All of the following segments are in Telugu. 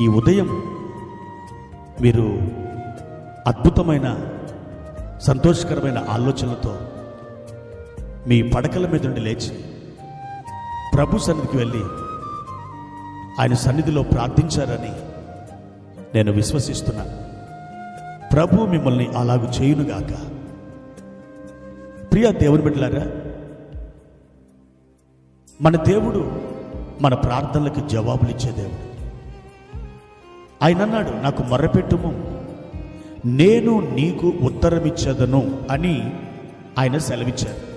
ఈ ఉదయం మీరు అద్భుతమైన సంతోషకరమైన ఆలోచనలతో మీ పడకల మీద నుండి లేచి ప్రభు సన్నిధికి వెళ్ళి ఆయన సన్నిధిలో ప్రార్థించారని నేను విశ్వసిస్తున్నాను. ప్రభు మిమ్మల్ని అలాగు చేయునుగాక ప్రియ దేవుని బిడ్డలారా మన దేవుడు మన ప్రార్థనలకు జవాబులు ఇచ్చే దేవుడు. ఆయన అన్నాడు నాకు మొర్రపెట్టుము. నేను నీకు ఉత్తరమిచ్చదను అని ఆయన సెలవిచ్చారు.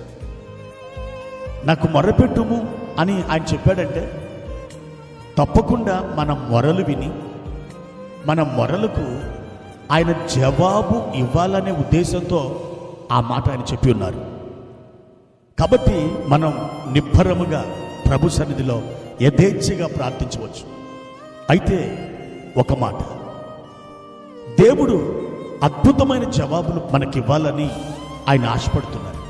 నాకు మొర్రపెట్టుము అని ఆయన చెప్పాడంటే తప్పకుండా మన మొరలు విని మన మొరలకు ఆయన జవాబు ఇవ్వాలనే ఉద్దేశంతో ఆ మాట ఆయన చెప్పి ఉన్నారు. కాబట్టి మనం నిబ్బరముగా ప్రభు సన్నిధిలో యథేచ్ఛగా ప్రార్థించవచ్చు. అయితే ఒక మాట. దేవుడు అద్భుతమైన జవాబులు మనకివ్వాలని ఆయన ఆశపడుతున్నారు.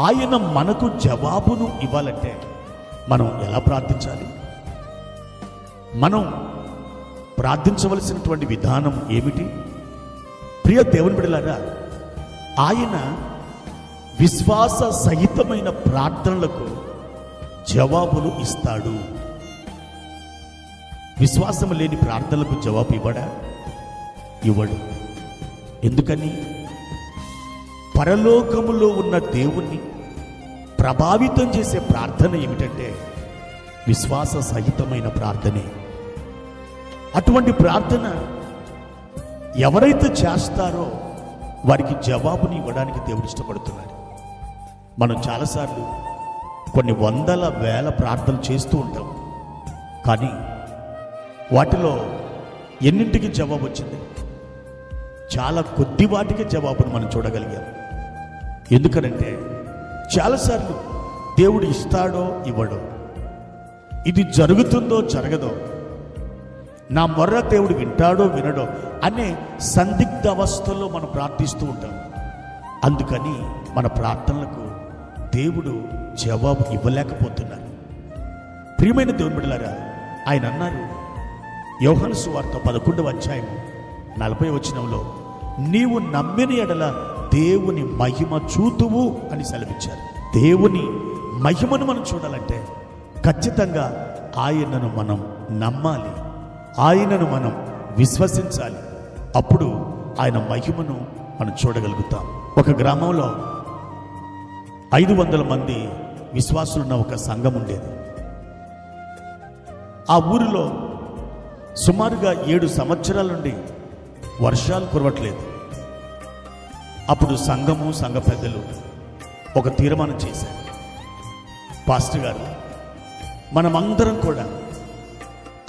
ఆయన మనకు జవాబును ఇవ్వాలంటే మనం ఎలా ప్రార్థించాలి? మనం ప్రార్థించవలసినటువంటి విధానం ఏమిటి? ప్రియ దేవుని బిడలారా ఆయన విశ్వాస సహితమైన ప్రార్థనలకు జవాబులు ఇస్తాడు. విశ్వాసం లేని ప్రార్థనలకు జవాబు ఇవ్వడా? ఇవ్వడు. ఎందుకని? పరలోకములో ఉన్న దేవుణ్ణి ప్రభావితం చేసే ప్రార్థన ఏమిటంటే విశ్వాస సహితమైన ప్రార్థనే. అటువంటి ప్రార్థన ఎవరైతే చేస్తారో వారికి జవాబుని ఇవ్వడానికి దేవుడు ఇష్టపడుతున్నాడు. మనం చాలాసార్లు కొన్ని వందల వేల ప్రార్థనలు చేస్తూ ఉంటాం. కానీ వాటిలో ఎన్నింటికి జవాబు వచ్చింది? చాలా కొద్ది వాటికి జవాబును మనం చూడగలిగాం. ఎందుకనంటే చాలాసార్లు దేవుడు ఇస్తాడో ఇవ్వడో ఇది జరుగుతుందో జరగదో నా మొర్ర దేవుడు వింటాడో వినడో అనే సందిగ్ధ అవస్థల్లో మనం ప్రార్థిస్తూ ఉంటాం. అందుకని మన ప్రార్థనలకు దేవుడు జవాబు ఇవ్వలేకపోతున్నారు. ప్రియమైన దేవుని బిడ్డలారా ఆయన అన్నారు యోహన్ సువార్త పదకొండవ అధ్యాయం నలభై వచనంలో నీవు నమ్మిన ఎడల దేవుని మహిమ చూతువు అని సెలవిచ్చారు. దేవుని మహిమను మనం చూడాలంటే ఖచ్చితంగా ఆయనను మనం నమ్మాలి. ఆయనను మనం విశ్వసించాలి. అప్పుడు ఆయన మహిమను మనం చూడగలుగుతాం. ఒక గ్రామంలో ఐదు వందల మంది విశ్వాసులున్న ఒక సంఘం ఉండేది. ఆ ఊరిలో సుమారుగా ఏడు సంవత్సరాల నుండి వర్షాలు కురవట్లేదు. అప్పుడు సంఘము సంఘ పెద్దలు ఒక తీర్మానం చేశారు. పాస్టర్ గారు మనమందరం కూడా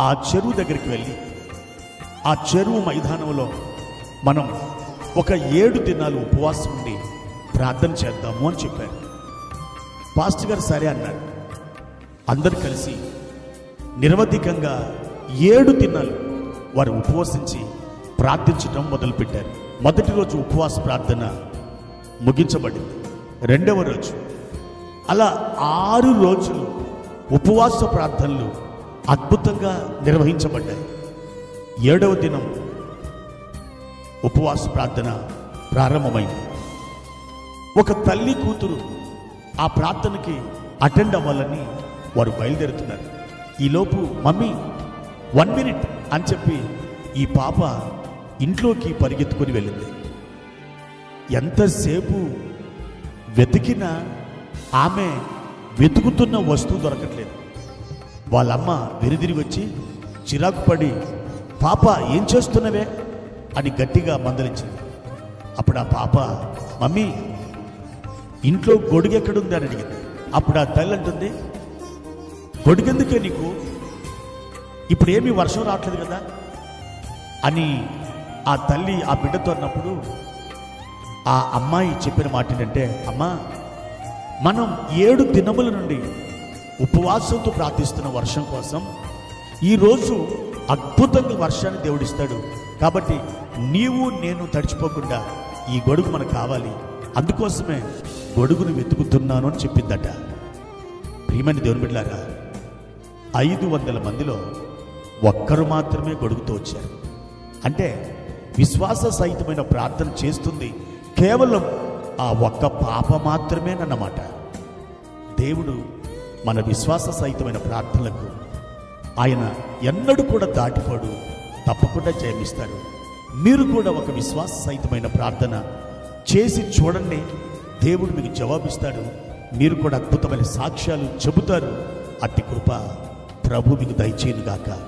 ఆ చెరువు దగ్గరికి వెళ్ళి ఆ చెరువు మైదానంలో మనం ఒక ఏడు దినాలు ఉపవాసం ఉండి ప్రార్థన చేద్దాము అని చెప్పారు. పాస్టర్ గారు సరే అన్నారు. అందరు కలిసి నిరవధికంగా ఏడు దినాలు వారు ఉపవసించి ప్రార్థించడం మొదలుపెట్టారు. మొదటి రోజు ఉపవాస ప్రార్థన ముగించబడింది. రెండవ రోజు. అలా ఆరు రోజులు ఉపవాస ప్రార్థనలు అద్భుతంగా నిర్వహించబడ్డాయి. ఏడవ దినం ఉపవాస ప్రార్థన ప్రారంభమైంది. ఒక తల్లి కూతురు ఆ ప్రార్థనకి అటెండ్ అవ్వాలని వారు బయలుదేరుతున్నారు. ఈలోపు మమ్మీ వన్ మినిట్ అని చెప్పి ఈ పాప ఇంట్లోకి పరిగెత్తుకొని వెళ్ళింది. ఎంతసేపు వెతికినా ఆమె వెతుకుతున్న వస్తువు దొరకట్లేదు. వాళ్ళమ్మ వెరిదిరి వచ్చి చిరాకు పడి పాప ఏం చేస్తున్నవే? అని గట్టిగా మందలించింది. అప్పుడు ఆ పాప మమ్మీ ఇంట్లో గొడుగు ఎక్కడుంది? అని అడిగింది. అప్పుడు ఆ తల్లి అంటుంది గొడుగెందుకే నీకు? ఇప్పుడు ఏమీ వర్షం రావట్లేదు కదా? అని ఆ తల్లి ఆ బిడ్డతో అన్నప్పుడు ఆ అమ్మాయి చెప్పిన మాట ఏంటంటే అమ్మా మనం ఏడు దినముల నుండి ఉపవాసంతో ప్రార్థిస్తున్న వర్షం కోసం ఈరోజు అద్భుతంగా వర్షాన్ని దేవుడిస్తాడు కాబట్టి నీవు నేను తడిచిపోకుండా ఈ గొడుగు మనకు కావాలి. అందుకోసమే గొడుగును వెతుకుతున్నాను అని చెప్పిందట. ప్రియమని దేవుని బిడ్డారా ఐదు వందల మందిలో ఒక్కరు మాత్రమే గొడుగుతూ వచ్చారు. అంటే విశ్వాస సహితమైన ప్రార్థన చేస్తుంది కేవలం ఆ ఒక్క పాప మాత్రమేనన్నమాట. దేవుడు మన విశ్వాస సహితమైన ప్రార్థనలకు ఆయన ఎన్నడూ కూడా దాటిపోడు తప్పకుండా జయమిస్తారు మీరు కూడా ఒక విశ్వాస సహితమైన ప్రార్థన చేసి చూడండి దేవుడు మీకు జవాబిస్తాడు. మీరు కూడా అద్భుతమైన సాక్ష్యాలు చెబుతారు. అట్టి కృప ప్రభు మీకు దయచేయను గాక